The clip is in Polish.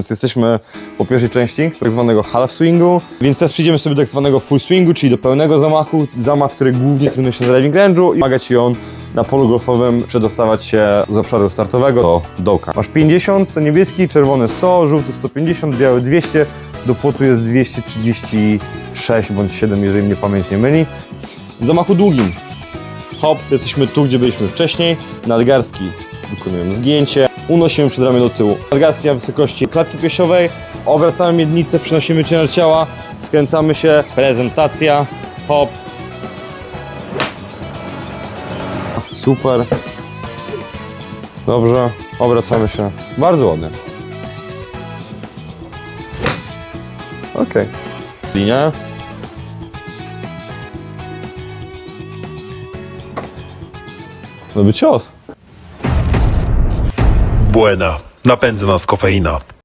Więc jesteśmy po pierwszej części tak zwanego half swingu, więc teraz przejdziemy sobie do tak zwanego full swingu, czyli do pełnego zamachu, zamach, który głównie trenuje się na driving range'u i pomaga Ci on na polu golfowym przedostawać się z obszaru startowego do dołka. Masz 50, to niebieski, czerwony 100, żółty 150, biały 200, do płotu jest 236 bądź 7, jeżeli mnie pamięć nie myli. W zamachu długim. Hop, jesteśmy tu, gdzie byliśmy wcześniej, nadgarski wykonujemy zgięcie, unosimy przedramię do tyłu, nadgarski na wysokości klatki piersiowej, obracamy miednicę, przenosimy ciężar ciała, skręcamy się, prezentacja, hop. Super. Dobrze, obracamy się. Bardzo ładnie. Okej. Linia. Nowy cios. Buena. Napędza nas kofeina.